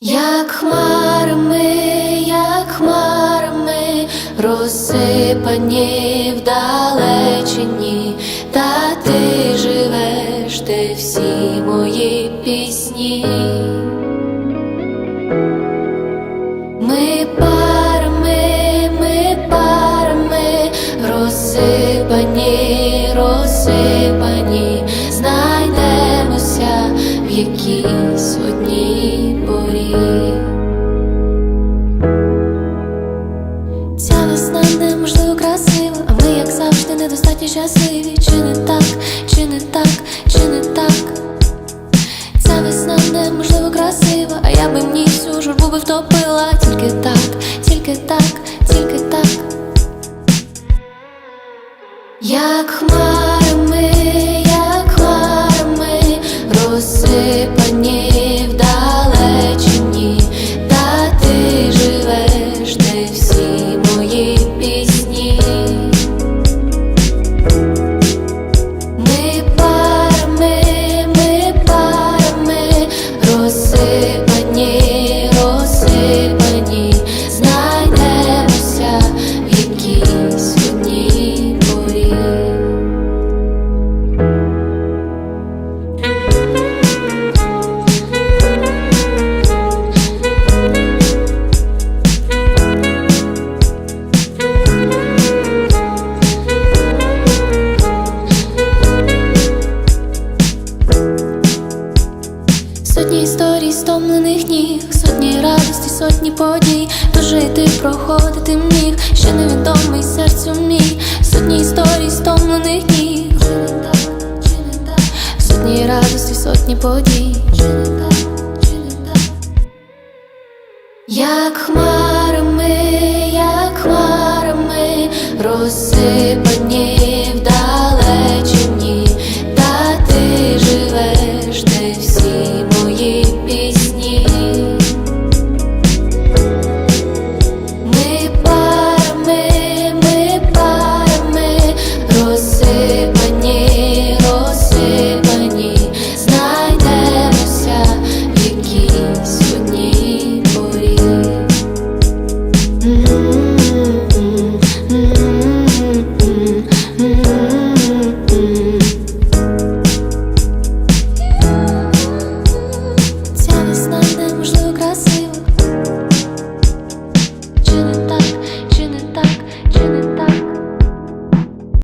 Як хмарами, як хмарами, розсипані в далечині, та ти живеш, де всі мої пісні. Ми парами, ми парами, розсипані, розсипані, знайдемося в якійсь одній завжди, недостатньо щасливі. Чи не так, чи не так, чи не так? Ця весна неможливо красива, а я би в ній всю журбу би втопила. Тільки так, Сотні історій, стомлених ніг, сотні радості, сотні подій, дожити, проходити міг, ще невідомий серцю мій, сотні історій, стомлених ніг, чи не так, чи не так, сотні радості, сотні подій, чи не так, чи не так. Як хмарами, як хмарами, розсипані